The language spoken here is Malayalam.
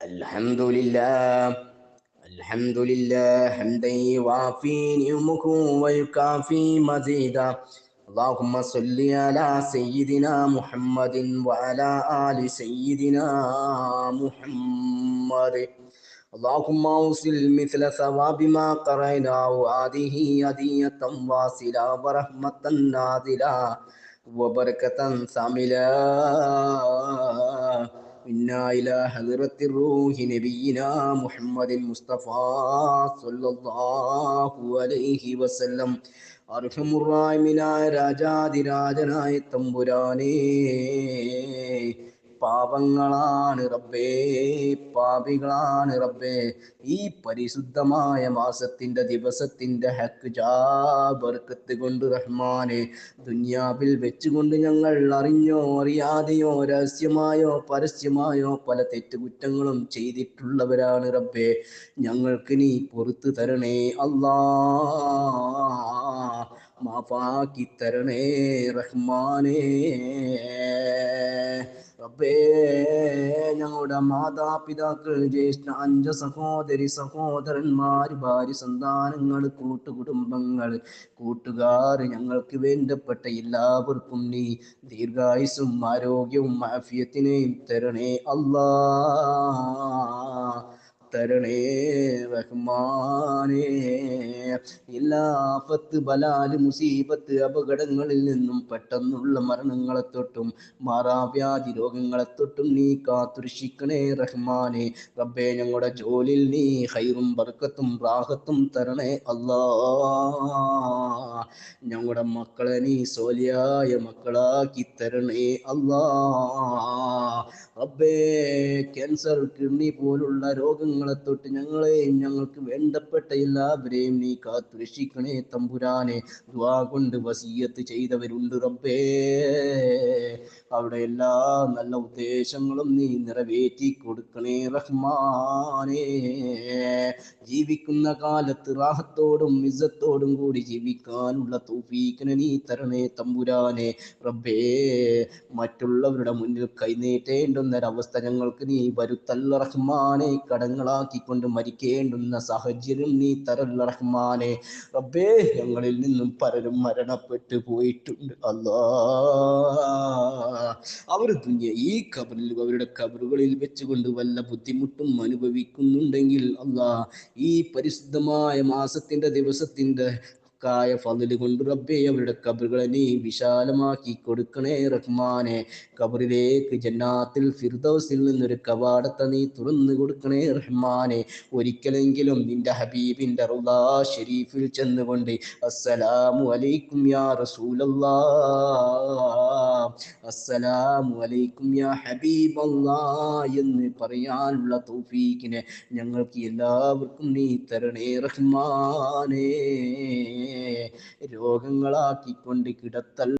الحمد لله الحمد لله حمدا يوافي نعمه ويكافي مزيدا. اللهم صل على سيدنا محمد وعلى آل سيدنا محمد. اللهم اوصل مثل ثواب ما قرأناه هذه هدية واصلة ورحمة نازلة وبركة ثاملة إنا إلى حضرة الروح نبينا محمد المصطفى صلى الله عليه وسلم അർഹമുറായ്മിനായ രാജാതിരാജനായ തമ്പുരാനേ പാപങ്ങളാണ് റബ്ബേ പാപികളാണ് റബ്ബേ. ഈ പരിശുദ്ധമായ മാസത്തിന്റെ ദിവസത്തിന്റെ ഹക്ക് ജാബർക്കത്ത് കൊണ്ട് റഹ്മാനെ ദുന്യാവിൽ വെച്ചുകൊണ്ട് ഞങ്ങൾ അറിഞ്ഞോ അറിയാതെയോ രഹസ്യമായോ പരസ്യമായോ പല തെറ്റുകുറ്റങ്ങളും ചെയ്തിട്ടുള്ളവരാണ് റബ്ബേ. ഞങ്ങൾക്ക് നീ പുറത്തു തരണേ അല്ലാ. മാഫാക്കി തരണേ റഹ്മാനേ. ഞങ്ങളുടെ മാതാപിതാക്കൾ ജ്യേഷ്ഠ അഞ്ച സഹോദരി സഹോദരന്മാർ ഭാര്യ സന്താനങ്ങൾ കൂട്ടുകുടുംബങ്ങൾ കൂട്ടുകാർ ഞങ്ങൾക്ക് വേണ്ടപ്പെട്ട എല്ലാവർക്കും നീ ദീർഘായുസും ആരോഗ്യവും ആഫിയത്തിനെയും തരണേ അല്ലാ. തരണേ റഹ്മാനേ. എല്ലാ ആഫത്ത് ബലാൽ മുസീബത്ത് അപകടങ്ങളിൽ നിന്നും പെട്ടെന്നുള്ള മരണങ്ങളെ തൊട്ടും മാറാവ്യാധി രോഗങ്ങളെ തൊട്ടും നീ കാത്തുരക്ഷിക്കണേ റഹ്മാനെ. റബ്ബേ ഞങ്ങളുടെ ജോലിയിൽ നീ ഹൈറും ബർക്കത്തും റാഹത്തും തരണേ അല്ലാ. ഞങ്ങളുടെ മക്കളെ നീ സോലിയായ മക്കളാക്കി തരണേ അല്ലാ. റബ്ബേ ക്യാൻസർ കിഡ്നി പോലുള്ള രോഗങ്ങളെ തൊട്ട് ഞങ്ങളെയും ഞങ്ങൾക്ക് വേണ്ടപ്പെട്ട എല്ലാവരെയും നീ കാത്തു രക്ഷിക്കണേ തമ്പുരാനെ. കൊണ്ട് വസീയത്ത് ചെയ്തവരുണ്ട് റബ്ബേ. അവിടെ എല്ലാ നല്ല ഉദ്ദേശങ്ങളും നീ നിറവേറ്റി കൊടുക്കണേ റഹ്മാനേ. ജീവിക്കുന്ന കാലത്ത് റാഹത്തോടും ഇസ്സത്തോടും കൂടി ജീവിക്കാനുള്ള തൗഫീക്കിനെ നീ തരണേ തമ്പുരാനെ. റബ്ബേ മറ്റുള്ളവരുടെ മുന്നിൽ കൈനീട്ടേണ്ടുന്നൊരവസ്ഥ ഞങ്ങൾക്ക് നീ വരുത്തല്ല റഹ്മാനെ. കടങ്ങളാക്കിക്കൊണ്ട് മരിക്കേണ്ടുന്ന സാഹചര്യം നീ തരല്ല റബ്ബേ ഞങ്ങളിൽ നിന്നും പലരും മരണപ്പെട്ടു പോയിട്ടുണ്ട്. അല്ലാ. അവർ ദുനിയ ഈ കബറിൽ അവരുടെ കബറുകളിൽ വെച്ചുകൊണ്ട് വല്ല ബുദ്ധിമുട്ടും അനുഭവിക്കുന്നുണ്ടെങ്കിൽ അല്ലാ ഈ പരിശുദ്ധമായ മാസത്തിന്റെ ദിവസത്തിന്റെ കായ ഫതിൽ കൊണ്ട് റബ്ബെ അവരുടെ കബറുകളെ നീ വിശാലമാക്കി കൊടുക്കണേ റഹ്മാനെ. കബറിലേക്ക് ജന്നാത്തിൽ ഫിർദൗസിൽ നിന്നൊരു കവാടത്തെ നീ തുറന്നു കൊടുക്കണേ റഹ്മാനെ. ഒരിക്കലെങ്കിലും നിന്റെ ഹബീബിന്റെ റുദാ ഷെരീഫിൽ ചെന്നുകൊണ്ട് അസ്സലാമു അലൈക്കും യാ റസൂലല്ലാ അസ്സലാമു അലൈക്കും യാ ഹബീബല്ലാ എന്ന് പറയാനുള്ള തൗഫീഖിനെ ഞങ്ങൾക്ക് എല്ലാവർക്കും നീ തരണേ റഹ്മാനേ. രോഗങ്ങളാക്കിക്കൊണ്ട് കിടത്തൽ